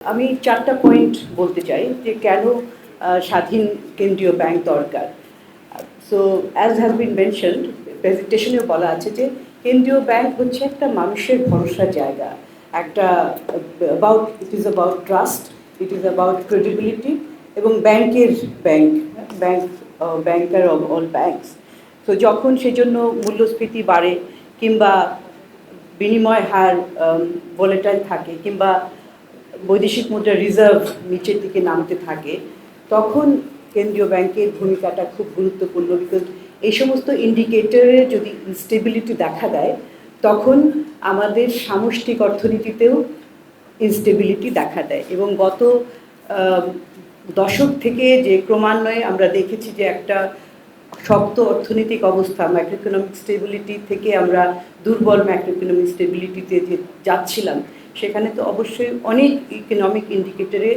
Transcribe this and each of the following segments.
আমি চারটা পয়েন্ট বলতে চাই যে কেন স্বাধীন কেন্দ্রীয় ব্যাংক দরকার। So as has been mention প্রেজেন্টেশনেও বলা আছে যে কেন্দ্রীয় ব্যাংক হচ্ছে একটা মানুষের ভরসার জায়গা। একটা about it is about trust it is about credibility এবং ব্যাংকের bank bank banker of all banks তো যখন সেজন্য মূল্যস্ফীতি বাড়ে কিংবা বিনিময় হার ভোলেটাইল থাকে কিংবা বৈদেশিক মুদ্রা রিজার্ভ নিচের দিকে নামতে থাকে, তখন কেন্দ্রীয় ব্যাংকের ভূমিকাটা খুব গুরুত্বপূর্ণ বিকজ এই সমস্ত ইন্ডিকেটরে যদি ইনস্টেবিলিটি দেখা দেয়, তখন আমাদের সামষ্টিক অর্থনীতিতেও ইনস্টেবিলিটি দেখা দেয়। এবং গত দশক থেকে যে ক্রমান্বয়ে আমরা দেখেছি যে একটা শক্ত অর্থনৈতিক অবস্থা ম্যাক্রো ইকোনমিক স্টেবিলিটি থেকে আমরা দুর্বল ম্যাক্রো ইকোনমিক স্টেবিলিটিতে যে যাচ্ছিলাম সেখানে তো অবশ্যই অনেক ইকোনমিক ইন্ডিকেটরে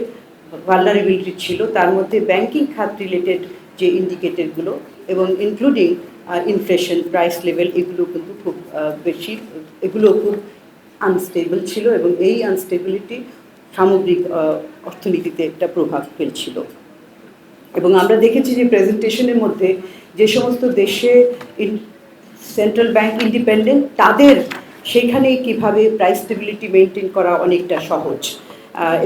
ভালনারেবিলিটি ছিল। তার মধ্যে ব্যাংকিং খাত রিলেটেড যে ইন্ডিকেটরগুলো এবং ইনক্লুডিং ইনফ্লেশন প্রাইস লেভেল এগুলো কিন্তু খুব বেশি, এগুলো খুব আনস্টেবল ছিল এবং এই আনস্টেবিলিটি সামগ্রিক অর্থনীতিতে একটা প্রভাব ফেলছিল। এবং আমরা দেখেছি যে প্রেজেন্টেশনের মধ্যে যে সমস্ত দেশে সেন্ট্রাল ব্যাংক ইন্ডিপেন্ডেন্ট তাদের সেখানে কীভাবে প্রাইস স্টেবিলিটি মেনটেন করা অনেকটা সহজ।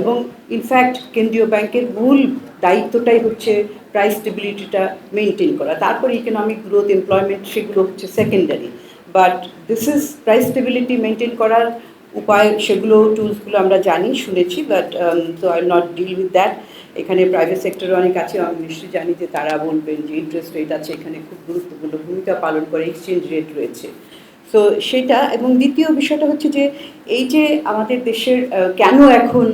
এবং ইনফ্যাক্ট কেন্দ্রীয় ব্যাংকের মূল দায়িত্বটাই হচ্ছে প্রাইস স্টেবিলিটিটা মেনটেন করা। তারপরে ইকোনমিক গ্রোথ এমপ্লয়মেন্ট সেগুলো হচ্ছে secondary but this is price stability maintain করার উপায়, সেগুলো টুলসগুলো আমরা জানি, শুনেছি বাট তো I not deal with that এখানে প্রাইভেট সেক্টরে অনেক আছে, আমি নিশ্চয়ই জানি যে তারা বলবেন যে ইন্টারেস্ট রেট আছে, এখানে খুব গুরুত্বপূর্ণ ভূমিকা পালন করে এক্সচেঞ্জ রেট রয়েছে। সো সেটা এবং দ্বিতীয় বিষয়টা হচ্ছে যে, এই যে আমাদের দেশের কেন এখন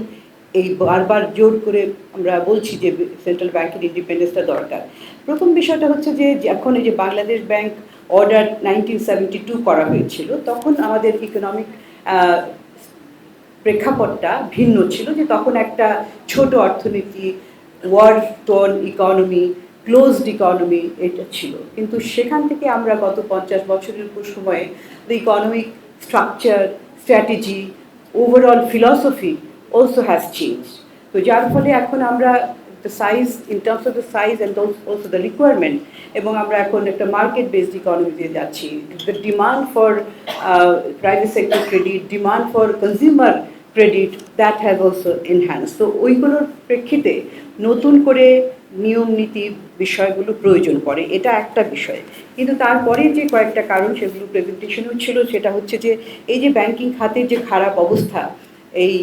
এই বারবার জোর করে আমরা বলছি যে সেন্ট্রাল ব্যাংকের ইন্ডিপেন্ডেন্সটা দরকার? প্রথম বিষয়টা হচ্ছে যে এখন এই যে Bangladesh bank order nineteen seventy two করা হয়েছিল, তখন আমাদের ইকোনমিক প্রেক্ষাপটটা ভিন্ন ছিল যে তখন একটা ছোট অর্থনীতি war torn economy closed economy এটা ছিল। কিন্তু সেখান থেকে আমরা গত পঞ্চাশ বছরের উপর সময়ে the economic structure strategy overall philosophy also has change তো যার ফলে এখন আমরা the size in terms of the size and also the requirement এবং আমরা এখন একটা মার্কেট বেসড ইকোনমিতে যাচ্ছি। The demand for private sector credit demand for consumer credit that has also enhance তো ওইগুলোর প্রেক্ষিতে নতুন করে নিয়ম নীতি বিষয়গুলো প্রয়োজন পড়ে, এটা একটা বিষয়। কিন্তু তারপরে যে কয়েকটা কারণ সেগুলো প্রেজেন্টেশনও ছিল, সেটা হচ্ছে যে এই যে ব্যাংকিং খাতের যে খারাপ অবস্থা, এই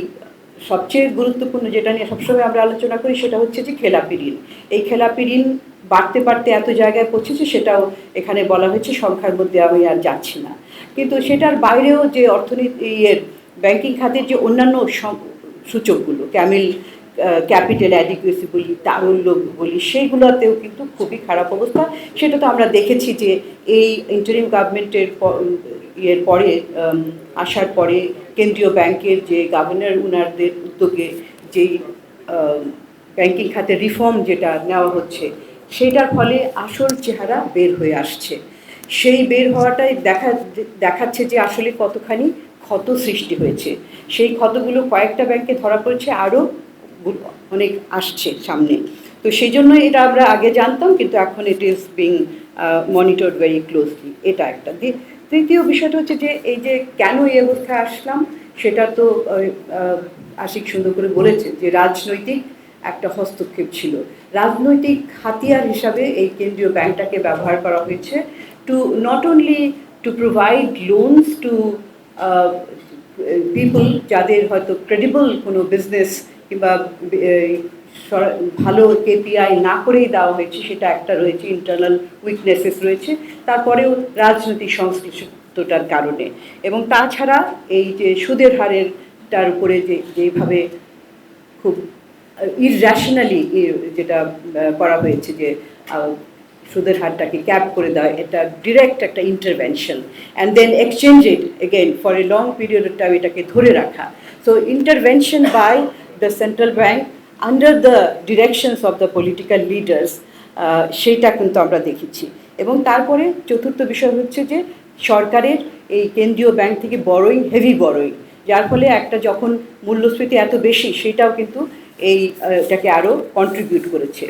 সবচেয়ে গুরুত্বপূর্ণ যেটা নিয়ে সবসময় আমরা আলোচনা করি সেটা হচ্ছে যে খেলাপি ঋণ। এই খেলাপি ঋণ বাড়তে বাড়তে এত জায়গায় পৌঁছেছে সেটাও এখানে বলা হয়েছে, সংখ্যার মধ্যে আমি আর যাচ্ছি না। কিন্তু সেটার বাইরেও যে অর্থনীতি, ইয়ের ব্যাংকিং খাতের যে অন্যান্য সূচকগুলো ক্যামিল ক্যাপিটাল অ্যাডিকুয়েসি বলি, তারল্য বলি, সেইগুলোতেও কিন্তু খুবই খারাপ অবস্থা। সেটা তো আমরা দেখেছি যে এই ইন্টারিম গভর্নমেন্টের ইয়ের পরে আসার পরে কেন্দ্রীয় ব্যাংকের যে গভর্নর উনারদের উদ্যোগে যেই ব্যাংকিং খাতে রিফর্ম যেটা নেওয়া হচ্ছে, সেটার ফলে আসল চেহারা বের হয়ে আসছে। সেই বের হওয়াটাই দেখা, দেখাচ্ছে যে আসলে কতখানি ক্ষত সৃষ্টি হয়েছে। সেই ক্ষতগুলো কয়েকটা ব্যাংকে ধরা পড়েছে, আরও অনেক আসছে সামনে। তো সেই জন্য এটা আমরা আগে জানতাম, কিন্তু এখন it is being monitor very closely এটা একটা। তৃতীয় বিষয়টা হচ্ছে যে, এই যে কেন এই অবস্থায় আসলাম, সেটা তো আশিক সুন্দর করে বলেছে যে, রাজনৈতিক একটা হস্তক্ষেপ ছিল। রাজনৈতিক হাতিয়ার হিসাবে এই কেন্দ্রীয় ব্যাংকটাকে ব্যবহার করা হয়েছে to not only to provide loans to people যাদের হয়তো ক্রেডিবল কোনো বিজনেস কিংবা ভালো কেপিআই না করেই দেওয়া হয়েছে, সেটা একটা রয়েছে ইন্টারনাল উইকনেসেস রয়েছে, তারপরেও রাজনৈতিক সংশ্লিষ্টতার কারণে। এবং তাছাড়া এই যে সুদের হারের তার উপরে যে, যেভাবে খুব ইররেশনালি যেটা করা হয়েছে যে সুদের হারটাকে ক্যাপ করে দেওয়া, এটা ডিরেক্ট একটা intervention and then exchange it again for a long period of time এটাকে ধরে রাখা। So intervention by the central bank under the directions of the political leaders সেইটা কিন্তু আমরা দেখেছি। এবং তারপরে চতুর্থ বিষয় হচ্ছে যে সরকারের এই কেন্দ্রীয় ব্যাংক থেকে বড়ই হেভি বড়ই যার ফলে একটা যখন মূল্যস্ফীতি এত বেশি সেটাও কিন্তু এইটাকে আরও কন্ট্রিবিউট করেছে।